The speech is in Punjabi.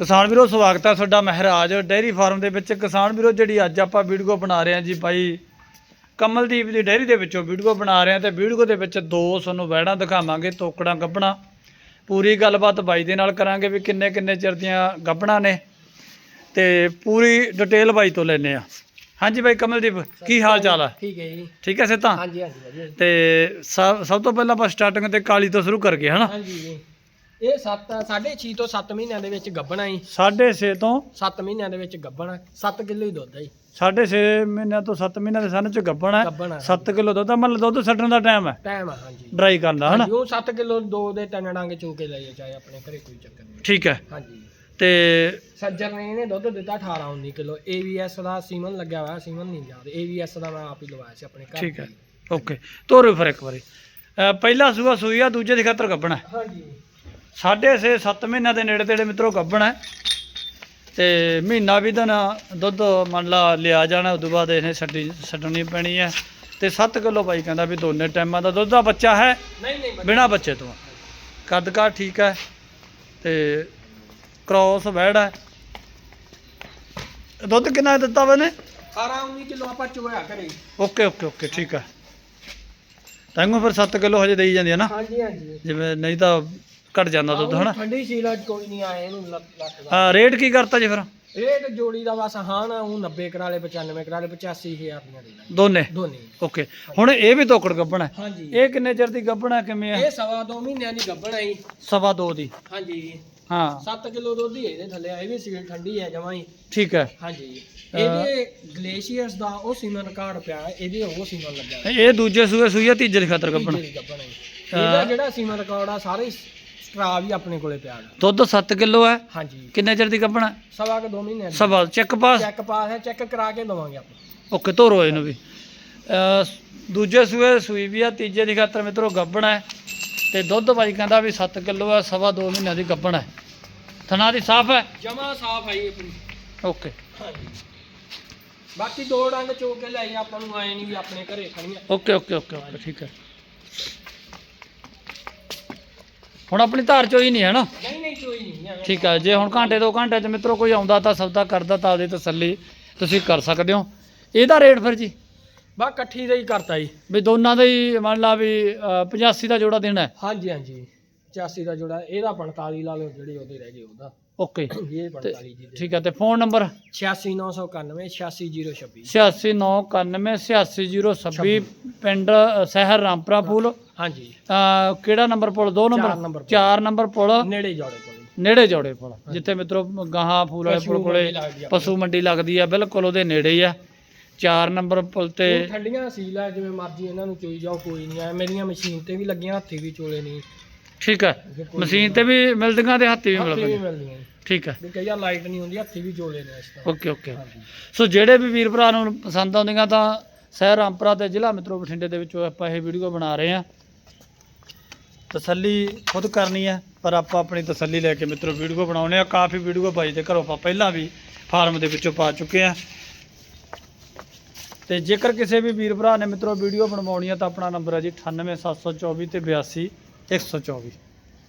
ਕਿਸਾਨ ਵੀਰੋ ਸਵਾਗਤ ਹੈ ਤੁਹਾਡਾ ਮਹਿਰਾਜ। ਡੇਅਰੀ ਫਾਰਮ ਦੇ ਵਿੱਚ ਕਿਸਾਨ ਵੀਰੋ ਜਿਹੜੀ ਅੱਜ ਆਪਾਂ ਵੀਡੀਓ ਬਣਾ ਰਹੇ ਹਾਂ ਜੀ ਬਾਈ ਕਮਲਦੀਪ ਦੀ ਡੇਅਰੀ ਦੇ ਵਿੱਚੋਂ ਵੀਡੀਓ ਬਣਾ ਰਹੇ ਹਾਂ ਤੇ ਵੀਡੀਓ ਦੇ ਵਿੱਚ ਦੋ ਤੁਹਾਨੂੰ ਵੈੜਾਂ ਦਿਖਾਵਾਂਗੇ ਤੋਕੜਾਂ ਗੱਬਣਾ ਪੂਰੀ ਗੱਲਬਾਤ ਬਾਈ ਦੇ ਨਾਲ ਕਰਾਂਗੇ ਵੀ ਕਿੰਨੇ ਕਿੰਨੇ ਚਿਰ ਦੀਆਂ ਗੱਬਣਾ ਨੇ ਤੇ ਪੂਰੀ ਡਿਟੇਲ ਬਾਈ ਤੋਂ ਲੈਨੇ ਆ ਹਾਂਜੀ ਬਾਈ ਕਮਲਦੀਪ ਕੀ ਹਾਲ ਚਾਲ ਹੈ ਠੀਕ ਹੈ ਜੀ। ਠੀਕ ਹੈ ਸਿੱਧਾ? ਹਾਂਜੀ ਹਾਂਜੀ। ਤੇ ਸਭ ਤੋਂ ਪਹਿਲਾਂ ਆਪਾਂ ਸਟਾਰਟਿੰਗ ਤੇ ਕਾਲੀ ਤੋਂ ਸ਼ੁਰੂ ਕਰਕੇ ਹਨਾ? ਹਾਂਜੀ ਜੀ। ਇਹ 7 6.5 ਤੋਂ 7 ਮਹੀਨਿਆਂ ਦੇ ਵਿੱਚ ਗੱਭਣਾ ਜੀ 6.5 ਤੋਂ? 7 ਮਹੀਨਿਆਂ ਦੇ ਵਿੱਚ ਗੱਭਣਾ 7 ਕਿਲੋ ਹੀ ਦੁੱਧ ਹੈ ਜੀ। 6.5 ਮਹੀਨਿਆਂ ਤੋਂ 7 ਮਹੀਨਿਆਂ ਦੇ ਸਨ ਚ ਹੈ ਗੱਭਣਾ 7 ਕਿਲੋ ਦੁੱਧ ਆ, ਮਤਲਬ ਦੁੱਧ ਛੱਡਣ ਦਾ ਟਾਈਮ ਹੈ ਟਾਈਮ ਆ ਹਾਂਜੀ। ਡਰਾਈ ਕਰਨ ਦਾ ਹਨਾ? ਹਾਂਜੀ, ਉਹ 7 ਕਿਲੋ ਦੋ ਦੇ ਤਿੰਨ ਡਾਂਗੇ ਚੋ ਕੇ ਲਈਏ ਚਾਹੇ ਆਪਣੇ ਘਰੇ ਕੋਈ ਚੱਕਰ ਨਹੀਂ। ਠੀਕ ਹੈ ਹਾਂਜੀ। ਤੇ ਸੱਜਰ ਨੇ ਇਹਨੇ ਦੁੱਧ ਦਿੱਤਾ 18 19 ਕਿਲੋ। AVS ਦਾ ਸੀਮਨ ਲੱਗਿਆ ਹੋਇਆ ਸੀਮਨ ਨਹੀਂ ਜਾਂਦਾ AVS ਦਾ ਮੈਂ ਆਪ ਹੀ ਲਵਾਇਆ ਸੀ ਆਪਣੇ ਘਰ ਠੀਕ ਹੈ। ਓਕੇ ਤੋਰੋ ਫਿਰ ਇੱਕ ਵਾਰੀ। ਪਹਿਲਾ ਸੂਆ ਸੂਈ ਆ ਦੂਜੇ ਦੀ ਖਾਤਰ ਗੱਬਣਾ ਹਾਂਜੀ। ਸਾਢੇ ਛੇ 7 ਮਹੀਨਿਆਂ ਦੇ ਨੇੜੇ ਤੇੜੇ ਮਿੱਤਰੋ ਗੱਬਣਾ ਤੇ ਮਹੀਨਾ ਵੀ ਦਿਨ ਦੁੱਧ ਮੰਨ ਲਾ ਲਿਆ ਜਾਣਾ ਉਦੋਂ ਬਾਅਦ ਇਹਨੇ ਛੱਡੀ ਛੱਡਣੀ ਪੈਣੀ ਹੈ। ਤੇ 7 ਕਿਲੋ ਬਾਈ ਕਹਿੰਦਾ ਵੀ ਦੋਨੇ ਟਾਈਮਾਂ ਦਾ ਦੁੱਧ ਦਾ ਬੱਚਾ ਹੈ ਨਹੀਂ ਬਿਨਾ ਬੱਚੇ ਤੋਂ। ਕੱਦ ਕਾਠ ਠੀਕ ਹੈ ਤੇ ਕ੍ਰੋਸ ਵੈੜ ਹੈ। ਦੁੱਧ ਕਿੰਨਾ ਦਿੱਤਾ ਵਾ ਨੇ 18 19 ਕਿਲੋ ਆਪਾਂ ਚੋਇਆ ਘਰੇ। ਓਕੇ ਓਕੇ ਓਕੇ ਠੀਕ ਹੈ। ਤਾਂਗੋ ਫਿਰ 7 ਕਿਲੋ ਹਜੇ ਦੇਈ ਜਾਂਦੀ ਹੈ ਨਾ? ਹਾਂਜੀ ਹਾਂਜੀ। ਜਿਵੇਂ ਨਹੀਂ ਤਾਂ ਘਟ ਜਾਂਦਾ ਦੁੱਧ ਹਨਾ? ਠੰਡੀ ਸੀਲਾ ਕੋਈ ਨਹੀਂ ਆਏ ਇਹਨੂੰ ਲੱਤ ਦਾ। ਹਾਂ ਰੇਟ ਕੀ ਕਰਤਾ ਜੀ ਫਿਰ? ਰੇਟ ਜੋੜੀ ਦਾ ਬਸ ਹਾਂ ਨਾ ਉਹ 90 ਕਰਾ ਲੇ 95 ਕਰਾ ਲੇ 85000 ਦੀਆਂ ਦੇ ਦਾਂਗੇ। ਦੋਨੇ? ਦੋਨੇ। ਓਕੇ। ਹੁਣ ਇਹ ਵੀ ਤੋਕੜ ਗੱਬਣਾ ਹੈ। ਹਾਂਜੀ। ਇਹ ਕਿੰਨੇ ਚਿਰ ਦੀ ਗੱਬਣਾ ਕਿਵੇਂ ਹੈ? ਇਹ ਸਵਾ ਦੋ ਮਹੀਨਿਆਂ ਦੀ ਗੱਭਣ ਆਈ ਸਵਾ ਦੋ ਦੀ। ਹਾਂਜੀ। ਹਾਂ। 7 ਕਿਲੋ ਦੁੱਧ ਹੀ ਹੈ ਇਹਦੇ ਥੱਲੇ ਇਹ ਵੀ ਸੀਲ ਠੰਡੀ ਹੈ ਜਮਾਂ ਹੀ। ਠੀਕ ਹੈ। ਹਾਂਜੀ। ਇਹਦੇ ਗਲੇਸ਼ੀਅਰਸ ਦਾ ਉਹ ਸੀਮਨ ਰਿਕਾਰਡ ਪਿਆ ਇਹਦੇ ਉਹ ਸੀਮਨ ਲੱਗਾ। ਇਹ ਦੂਜੇ ਸੂਏ ਆ ਤੀਜੇ ਦੀ ਖਾਤਰ ਗੱਬਣਾ ਇਹਦਾ ਜਿਹੜਾ ਸੀਮਨ ਰਿਕਾਰਡ ਆ ਸਾਰੇ ਸਟਰਾ ਵੀ ਆਪਣੇ ਕੋਲੇ ਪਿਆ ਹੈ ਦੁੱਧ 7 ਕਿਲੋ ਹੈ ਹਾਂਜੀ। ਕਿੰਨੇ ਚਿਰ ਦੀ ਗੱਬਣਾ ਸਵਾ ਕੇ ਦੋ ਮਹੀਨਿਆਂ ਦੀ। ਸਵਾ ਚੈੱਕ ਪਾਸ ਚੈੱਕ ਪਾਸ ਹੈ ਚੈੱਕ ਕਰਾ ਕੇ ਦਵਾਂਗੇ ਆਪਾਂ। ਓਕੇ ਧੋਰੋ ਇਹਨੂੰ ਵੀ। ਅਹ ਦੂਜੇ ਸੂਏ ਸੂਈ ਵੀ ਆ ਤੀਜੇ ਦੀ ਖਾਤਰ ਮਿੱਤਰੋ ਗੱਬਣਾ ਹੈ। ਤੇ ਦੁੱਧ ਭਾਈ ਕਹਿੰਦਾ ਵੀ 7 ਕਿਲੋ ਹੈ ਸਵਾ 2 ਮਹੀਨਿਆਂ ਦੀ ਗੱਬਣਾ ਹੈ। ਥਣਾ ਦੀ ਸਾਫ਼ ਹੈ? ਜਮਾ ਸਾਫ਼ ਆਈ ਆਪਣੀ ਓਕੇ। ਹਾਂਜੀ। ਬਾਕੀ ਦੋ ਡੰਗ ਚੋ ਕੇ ਲਈ ਆਪਾਂ ਨੂੰ ਆਏ ਨਹੀਂ ਵੀ ਆਪਣੇ ਘਰੇ ਖੜੀਆਂ। ਓਕੇ ਓਕੇ ਓਕੇ ਠੀਕ ਹੈ। ਹੁਣ ਆਪਣੀ ਧਾਰ ਚੋਈ ਨਹੀਂ ਹੈ ਨਾ? ਨਹੀਂ ਨਹੀਂ ਚੋਈ ਨਹੀਂ ਐਵੇਂ। ਠੀਕ ਹੈ ਜੇ ਹੁਣ ਘੰਟੇ ਦੋ ਘੰਟੇ ਚ ਮਿੱਤਰੋ ਕੋਈ ਆਉਂਦਾ ਤਾਂ ਸੌਦਾ ਕਰਦਾ ਤਾਂ ਆਪਦੀ ਤਸੱਲੀ ਤੁਸੀਂ ਕਰ ਸਕਦੇ ਹੋ। ਇਹਦਾ ਰੇਟ ਫਿਰ ਜੀ? ਬਾ ਇਕੱਠੀ ਦਾ ਹੀ ਕਰਤਾ ਜੀ। ਵੀ ਦੋਨਾਂ ਦਾ ਹੀ ਮੰਨ ਲਾ ਵੀ ਅਹ, 85 ਦਾ ਜੋੜਾ ਦੇਣਾ ਹੈ। ਹਾਂਜੀ ਹਾਂਜੀ। 85 ਦਾ ਜੋੜਾ ਇਹਦਾ 45 ਲਾ ਲਓ ਜਿਹੜੀ ਉਹਦੇ ਰਹਿ ਗਏ ਉਹਦਾ। ਓਕੇ। ਇਹ 45 ਜੀ ਦੇ ਠੀਕ ਹੈ ਤੇ ਫੋਨ ਨੰਬਰ? 86991 86026 8691 86026 ਪਿੰਡ ਸ਼ਹਿਰ ਰਾਮਪੁਰਾ ਪੁਲ ਹਾਂਜੀ। ਕਿਹੜਾ ਨੰਬਰ ਪੁਲ? ਦੋ ਚਾਰ ਨੰਬਰ ਨੰਬਰ ਪੁਲ। 4 ਨੰਬਰ ਪੁਲ। ਨੇੜੇ ਜੋੜੇ ਕੋਲ ਨੇੜੇ ਜੋੜੇ ਪੁਲ। ਜਿੱਥੇ ਮਿੱਤਰੋ ਗਾਹਾਂ ਫੂਲ ਵਾਲੇ ਪਸ਼ੂ ਪੁਲ ਕੋਲੇ ਮੰਡੀ ਲੱਗਦੀ ਆ ਪਸ਼ੂ ਮੰਡੀ ਲੱਗਦੀ ਆ ਬਿਲਕੁਲ ਉਹਦੇ ਨੇੜੇ ਹੀ ਆ। 4 ਨੰਬਰ ਪੁਲ ਤੇ ਠੰਡੀਆਂ ਸੀਲ ਆ ਜਿਵੇਂ ਮਰਜ਼ੀ ਇਹਨਾਂ ਨੂੰ ਚੋਈ ਜਾਓ ਕੋਈ ਨਹੀਂ ਆ। ਮੇਰੀਆਂ ਮਸ਼ੀਨ ਤੇ ਵੀ ਲੱਗੀਆਂ ਹੱਥੀ ਵੀ ਚੋਲੇ ਨਹੀਂ। ਠੀਕ ਹੈ ਮਸ਼ੀਨ ਤੇ ਵੀ ਮਿਲਦੀਆਂ ਤੇ ਹੱਥੀ ਵੀ ਹੱਥੀ ਵੀ ਮਿਲਦੀਆਂ। ਮਿਲਦੀਆਂ। ਜੀ। ਠੀਕ ਹੈ ਵੀ ਕਈ ਵਾਰ ਲਾਈਟ ਨਹੀਂ ਹੁੰਦੀ ਹੱਥੀ ਵੀ ਚੋਲੇ ਨੇ ਇਸ ਤਰ੍ਹਾਂ। Okay okay. ਹਾਂਜੀ। ਸੋ ਜਿਹੜੇ ਵੀ ਵੀਰ ਭਰਾ ਨੂੰ ਪਸੰਦ ਆਉਂਦੀਆਂ ਤਾਂ ਸ਼ਹਿਰ ਰਾਮਪੁਰਾ ਤੇ ਜ਼ਿਲ੍ਹਾ ਮਿੱਤਰੋ ਬਠਿੰਡੇ ਦੇ ਵਿੱਚੋਂ ਆਪਾਂ ਇਹ ਵੀਡੀਓ ਬਣਾ ਰਹੇ ਹਾਂ। ਤਸੱਲੀ ਖੁਦ ਕਰਨੀ ਹੈ, ਪਰ ਆਪਾਂ ਆਪਣੀ ਤਸੱਲੀ ਲੈ ਕੇ ਮਿੱਤਰੋ ਵੀਡੀਓ ਬਣਾਉਨੇ ਆ ਕਾਫੀ ਵੀਡੀਓ ਬਾਈ ਦੇ ਘਰੋਂ ਆਪਾਂ ਪਹਿਲਾਂ ਵੀ ਫਾਰਮ ਦੇ ਵਿੱਚੋਂ ਪਾ ਚੁੱਕੇ ਆ ਤੇ ਜੇਕਰ ਕਿਸੇ ਵੀ ਵੀਰ ਭਰਾ ਨੇ ਮਿੱਤਰੋ ਵੀਡੀਓ ਬਣਵਾਉਣੀ ਹੈ ਤਾਂ ਆਪਣਾ ਨੰਬਰ ਹੈ ਜੀ 98724 ਤੇ 82 124